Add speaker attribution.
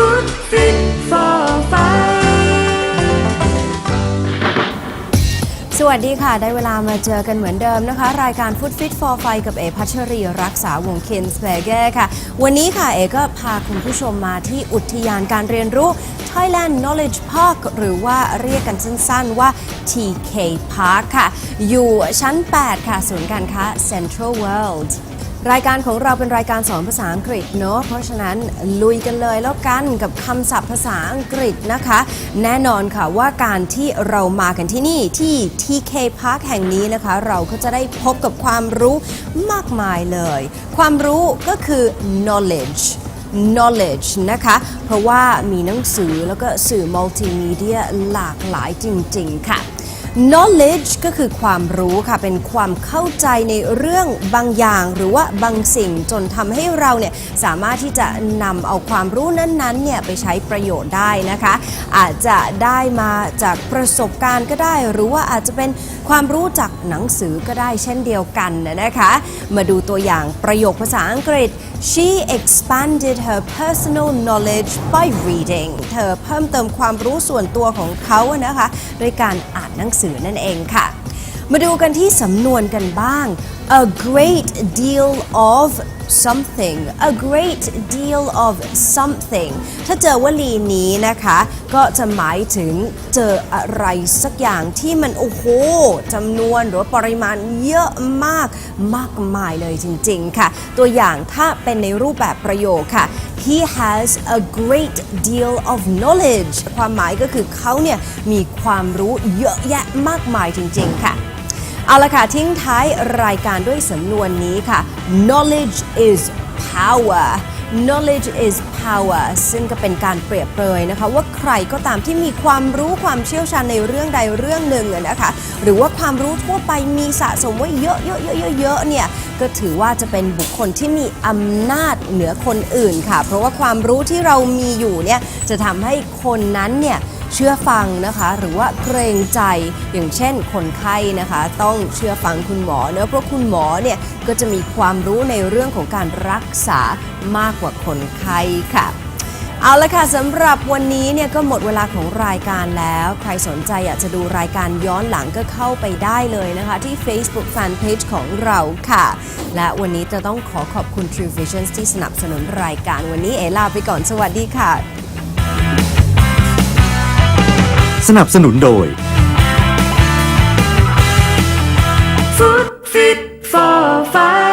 Speaker 1: Food Fit for Fun
Speaker 2: สวัสดีค่ะ ได้เวลามาเจอกันเหมือนเดิมนะคะ รายการ Food Fit for ไฟกับเอพัชรีรักษาวงเคนสเปเกอร์ค่ะ วันนี้ค่ะ เอก็พาคุณผู้ชมมาที่อุทยานการเรียนรู้ Thailand Knowledge Park หรือว่าเรียกกันสั้นๆว่า TK Park ค่ะ อยู่ชั้น 8 ค่ะ ศูนย์การค้า Central World รายการของเราเป็นรายการสอนภาษาอังกฤษเนอะเพราะฉะนั้นลุยกันเลยแล้วกันกับคำศัพท์ภาษาอังกฤษนะคะ แน่นอนค่ะว่าการที่เรามากันที่นี่ที่ TK Park แห่งนี้นะคะ เราก็จะได้พบกับความรู้มากมายเลย ความรู้ก็คือ knowledge knowledge นะคะ เพราะว่ามีหนังสือแล้วก็สื่อมัลติมีเดียหลากหลายจริง ๆ ค่ะ knowledge ก็คือความรู้ค่ะ เป็นความเข้าใจในเรื่องบางอย่าง หรือว่าบางสิ่งจนทำให้เราเนี่ยสามารถที่จะนำเอาความรู้นั้นๆเนี่ยไปใช้ประโยชน์ได้นะคะ อาจจะได้มาจากประสบการณ์ก็ได้ หรือว่าอาจจะเป็นความรู้จากหนังสือก็ได้เช่นเดียวกันนะคะ มาดูตัวอย่างประโยคภาษาอังกฤษ She expanded her personal knowledge by reading เธอเพิ่มเติมความรู้ส่วนตัวของเขานะคะด้วยการอ่านหนังสือือนั่นเองค่ะ มาดูกันที่สำนวนกันบ้าง a great deal of something a great deal of something ถ้าเจอวลีนี้นะคะ ก็จะหมายถึงเจออะไรสักอย่างที่มัน โอ้โหจำนวนหรือปริมาณเยอะมากมากมายเลยจริง ๆ ค่ะ ตัวอย่างถ้าเป็นในรูปแบบประโยคค่ะ he has a great deal of knowledge ความหมายก็คือเขาเนี่ยมีความรู้เยอะแยะมากมายจริง ๆ ค่ะ เอาละค่ะ ทิ้งท้ายรายการด้วยสำนวนนี้ค่ะ knowledge is power knowledge is power ซึ่งก็เป็นการเปรียบเปรยนะคะว่าใครก็ตามที่มีความรู้ความเชี่ยวชาญในเรื่องใดเรื่องหนึ่งนะคะหรือว่าความรู้ทั่วไปมีสะสมไว้เยอะเยอะเยอะเยอะเยอะเนี่ยก็ถือว่าจะเป็นบุคคลที่มีอำนาจเหนือคนอื่นค่ะ เพราะว่าความรู้ที่เรามีอยู่เนี่ยจะทำให้คนนั้นเนี่ย เชื่อฟังนะคะ หรือว่าเกรงใจอย่างเช่นคนไข้นะคะ ต้องเชื่อฟังคุณหมอเนอะเพราะคุณหมอเนี่ยก็จะมีความรู้ในเรื่องของการรักษามากกว่าคนไข้ค่ะเอาละค่ะสำหรับวันนี้เนี่ยก็หมดเวลาของรายการแล้ว ใครสนใจอยากจะดูรายการย้อนหลังก็เข้าไปได้เลยนะคะ ที่ Facebook Fanpage ของเราค่ะ และวันนี้จะต้องขอขอบคุณ True Visions ที่สนับสนุนรายการวันนี้เอลาไปก่อนสวัสดีค่ะ
Speaker 3: สนับสนุนโดย
Speaker 1: Food Fit for Five